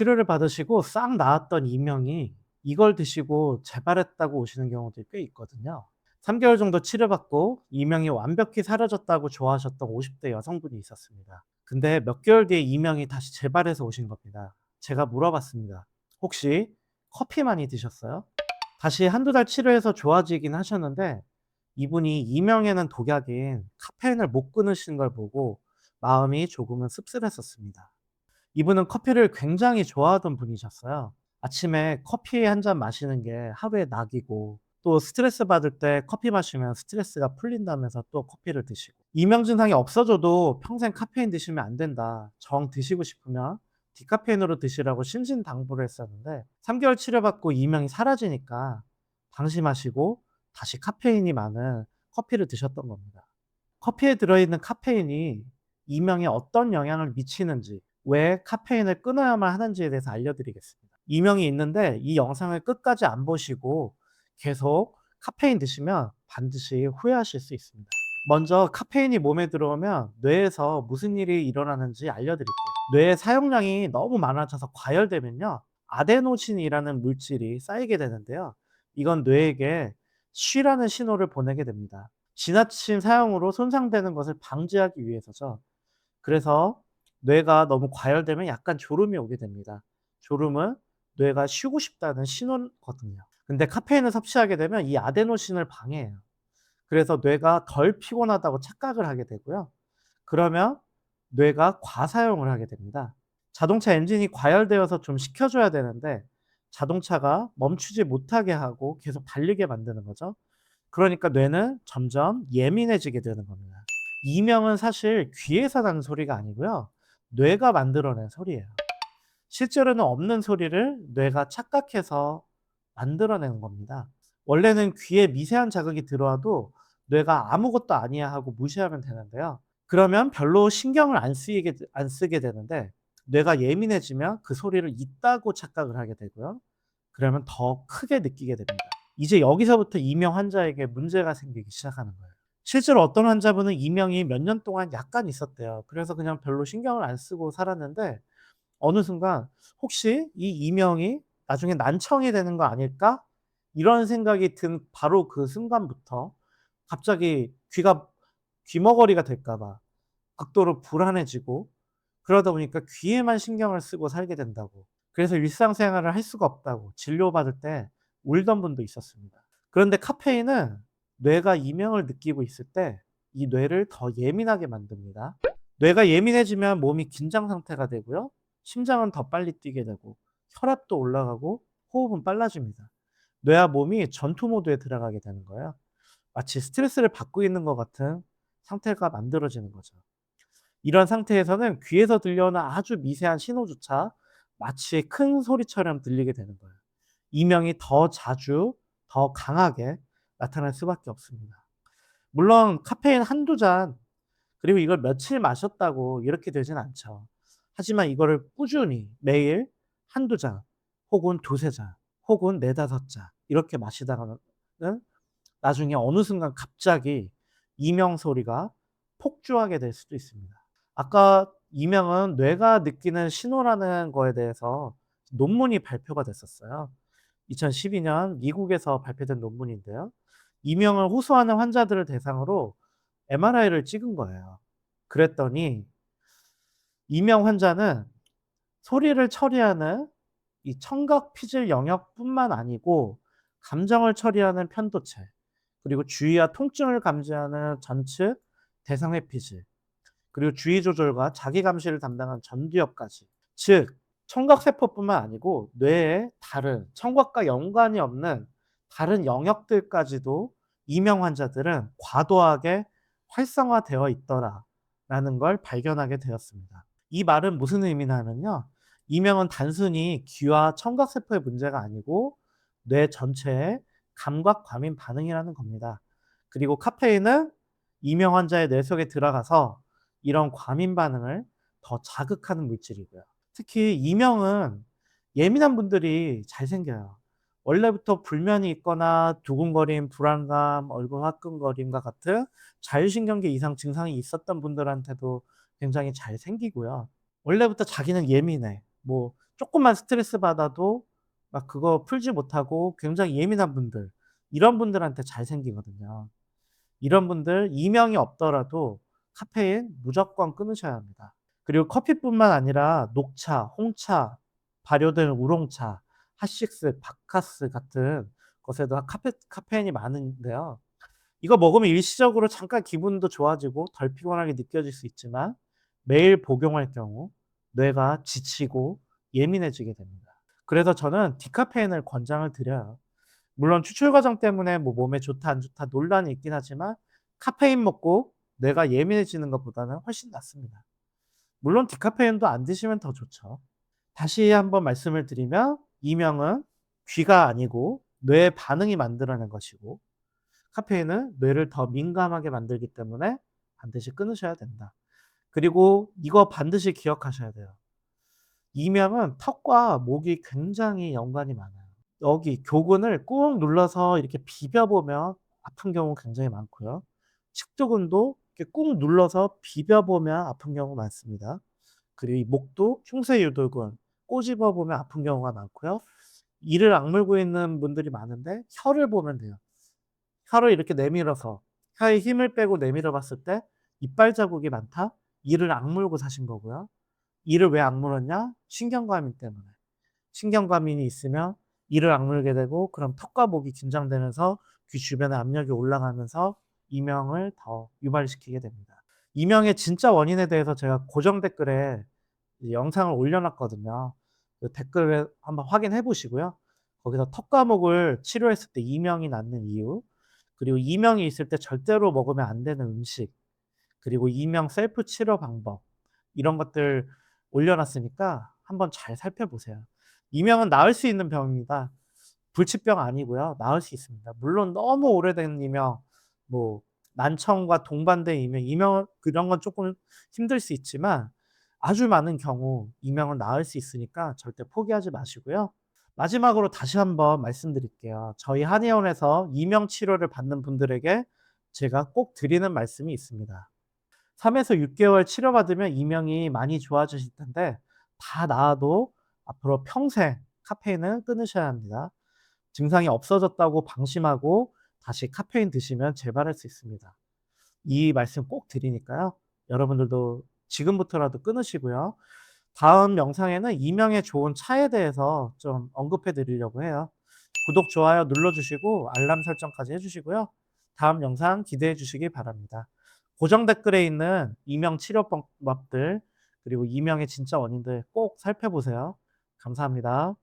치료를 받으시고 싹 나았던 이명이 이걸 드시고 재발했다고 오시는 경우들이 꽤 있거든요. 3개월 정도 치료받고 이명이 완벽히 사라졌다고 좋아하셨던 50대 여성분이 있었습니다. 근데 몇 개월 뒤에 이명이 다시 재발해서 오신 겁니다. 제가 물어봤습니다. 혹시 커피 많이 드셨어요? 다시 한두 달 치료해서 좋아지긴 하셨는데 이분이 이명에는 독약인 카페인을 못 끊으신 걸 보고 마음이 조금은 씁쓸했었습니다. 이분은 커피를 굉장히 좋아하던 분이셨어요. 아침에 커피 한 잔 마시는 게 하루의 낙이고 또 스트레스 받을 때 커피 마시면 스트레스가 풀린다면서 또 커피를 드시고 이명 증상이 없어져도 평생 카페인 드시면 안 된다. 정 드시고 싶으면 디카페인으로 드시라고 신신당부를 했었는데 3개월 치료받고 이명이 사라지니까 방심하시고 다시 카페인이 많은 커피를 드셨던 겁니다. 커피에 들어있는 카페인이 이명에 어떤 영향을 미치는지 왜 카페인을 끊어야만 하는지에 대해서 알려드리겠습니다. 이명이 있는데 이 영상을 끝까지 안 보시고 계속 카페인 드시면 반드시 후회하실 수 있습니다. 먼저 카페인이 몸에 들어오면 뇌에서 무슨 일이 일어나는지 알려드릴게요. 뇌의 사용량이 너무 많아져서 과열되면요. 아데노신이라는 물질이 쌓이게 되는데요. 이건 뇌에게 쉬라는 신호를 보내게 됩니다. 지나친 사용으로 손상되는 것을 방지하기 위해서죠. 그래서 뇌가 너무 과열되면 약간 졸음이 오게 됩니다. 졸음은 뇌가 쉬고 싶다는 신호거든요. 근데 카페인을 섭취하게 되면 이 아데노신을 방해해요. 그래서 뇌가 덜 피곤하다고 착각을 하게 되고요. 그러면 뇌가 과사용을 하게 됩니다. 자동차 엔진이 과열되어서 좀 식혀줘야 되는데 자동차가 멈추지 못하게 하고 계속 달리게 만드는 거죠. 그러니까 뇌는 점점 예민해지게 되는 겁니다. 이명은 사실 귀에서 나는 소리가 아니고요. 뇌가 만들어낸 소리예요. 실제로는 없는 소리를 뇌가 착각해서 만들어내는 겁니다. 원래는 귀에 미세한 자극이 들어와도 뇌가 아무것도 아니야 하고 무시하면 되는데요. 그러면 별로 신경을 안 쓰게, 안 쓰게 되는데 뇌가 예민해지면 그 소리를 있다고 착각을 하게 되고요. 그러면 더 크게 느끼게 됩니다. 이제 여기서부터 이명 환자에게 문제가 생기기 시작하는 거예요. 실제로 어떤 환자분은 이명이 몇 년 동안 약간 있었대요. 그래서 그냥 별로 신경을 안 쓰고 살았는데 어느 순간 혹시 이 이명이 나중에 난청이 되는 거 아닐까? 이런 생각이 든 바로 그 순간부터 갑자기 귀가 귀머거리가 될까 봐 극도로 불안해지고 그러다 보니까 귀에만 신경을 쓰고 살게 된다고. 그래서 일상생활을 할 수가 없다고 진료받을 때 울던 분도 있었습니다. 그런데 카페인은 뇌가 이명을 느끼고 있을 때 이 뇌를 더 예민하게 만듭니다. 뇌가 예민해지면 몸이 긴장 상태가 되고요. 심장은 더 빨리 뛰게 되고 혈압도 올라가고 호흡은 빨라집니다. 뇌와 몸이 전투 모드에 들어가게 되는 거예요. 마치 스트레스를 받고 있는 것 같은 상태가 만들어지는 거죠. 이런 상태에서는 귀에서 들려오는 아주 미세한 신호조차 마치 큰 소리처럼 들리게 되는 거예요. 이명이 더 자주, 더 강하게 나타날 수밖에 없습니다. 물론 카페인 한두 잔, 그리고 이걸 며칠 마셨다고 이렇게 되진 않죠. 하지만 이거를 꾸준히 매일 한두 잔, 혹은 두세 잔, 혹은 네다섯 잔 이렇게 마시다가는 나중에 어느 순간 갑자기 이명 소리가 폭주하게 될 수도 있습니다. 아까 이명은 뇌가 느끼는 신호라는 거에 대해서 논문이 발표가 됐었어요. 2012년 미국에서 발표된 논문인데요. 이명을 호소하는 환자들을 대상으로 MRI를 찍은 거예요. 그랬더니 이명 환자는 소리를 처리하는 이 청각 피질 영역뿐만 아니고 감정을 처리하는 편도체, 그리고 주의와 통증을 감지하는 전측 대상회 피질, 그리고 주의 조절과 자기 감시를 담당한 전두엽까지. 즉, 청각세포뿐만 아니고 뇌의 다른 청각과 연관이 없는 다른 영역들까지도 이명 환자들은 과도하게 활성화되어 있더라라는 걸 발견하게 되었습니다. 이 말은 무슨 의미냐면요. 이명은 단순히 귀와 청각세포의 문제가 아니고 뇌 전체의 감각 과민 반응이라는 겁니다. 그리고 카페인은 이명 환자의 뇌 속에 들어가서 이런 과민 반응을 더 자극하는 물질이고요. 특히 이명은 예민한 분들이 잘 생겨요. 원래부터 불면이 있거나 두근거림, 불안감, 얼굴 화끈거림과 같은 자율신경계 이상 증상이 있었던 분들한테도 굉장히 잘 생기고요. 원래부터 자기는 예민해. 뭐 쪼끔만 스트레스 받아도 막 그거 풀지 못하고 굉장히 예민한 분들 이런 분들한테 잘 생기거든요. 이런 분들 이명이 없더라도 카페인 무조건 끊으셔야 합니다. 그리고 커피뿐만 아니라 녹차, 홍차, 발효된 우롱차, 핫식스, 바카스 같은 것에도 카페 카페인이 많은데요. 이거 먹으면 일시적으로 잠깐 기분도 좋아지고 덜 피곤하게 느껴질 수 있지만 매일 복용할 경우 뇌가 지치고 예민해지게 됩니다. 그래서 저는 디카페인을 권장을 드려요. 물론 추출 과정 때문에 뭐 몸에 좋다 안 좋다 논란이 있긴 하지만 카페인 먹고 뇌가 예민해지는 것보다는 훨씬 낫습니다. 물론 디카페인도 안 드시면 더 좋죠. 다시 한번 말씀을 드리면 이명은 귀가 아니고 뇌의 반응이 만들어낸 것이고 카페인은 뇌를 더 민감하게 만들기 때문에 반드시 끊으셔야 된다. 그리고 이거 반드시 기억하셔야 돼요. 이명은 턱과 목이 굉장히 연관이 많아요. 여기 교근을 꾹 눌러서 이렇게 비벼 보면 아픈 경우 굉장히 많고요. 식도근도 이렇게 꾹 눌러서 비벼 보면 아픈 경우가 많습니다. 그리고 이 목도 흉쇄유돌근 꼬집어 보면 아픈 경우가 많고요. 이를 악물고 있는 분들이 많은데 혀를 보면 돼요. 혀를 이렇게 내밀어서 혀에 힘을 빼고 내밀어 봤을 때 이빨 자국이 많다? 이를 악물고 사신 거고요. 이를 왜 악물었냐? 신경과민 때문에. 신경과민이 있으면 이를 악물게 되고 그럼 턱과 목이 긴장되면서 귀 주변에 압력이 올라가면서 이명을 더 유발시키게 됩니다. 이명의 진짜 원인에 대해서 제가 고정 댓글에 영상을 올려놨거든요. 그 댓글을 한번 확인해 보시고요. 거기서 턱 과 목을 치료했을 때 이명이 낫는 이유, 그리고 이명이 있을 때 절대로 먹으면 안 되는 음식, 그리고 이명 셀프 치료 방법 이런 것들 올려놨으니까 한번 잘 살펴보세요. 이명은 나을 수 있는 병입니다. 불치병 아니고요. 나을 수 있습니다. 물론 너무 오래된 이명, 뭐 난청과 동반된 이명, 이명 그런 건 조금 힘들 수 있지만 아주 많은 경우 이명은 나을 수 있으니까 절대 포기하지 마시고요. 마지막으로 다시 한번 말씀드릴게요. 저희 한의원에서 이명 치료를 받는 분들에게 제가 꼭 드리는 말씀이 있습니다. 3에서 6개월 치료받으면 이명이 많이 좋아지실 텐데 다 나아도 앞으로 평생 카페인을 끊으셔야 합니다. 증상이 없어졌다고 방심하고 다시 카페인 드시면 재발할 수 있습니다. 이 말씀 꼭 드리니까요. 여러분들도 지금부터라도 끊으시고요. 다음 영상에는 이명에 좋은 차에 대해서 좀 언급해 드리려고 해요. 구독, 좋아요 눌러주시고 알람 설정까지 해주시고요. 다음 영상 기대해 주시기 바랍니다. 고정 댓글에 있는 이명 치료 방법들 그리고 이명의 진짜 원인들 꼭 살펴보세요. 감사합니다.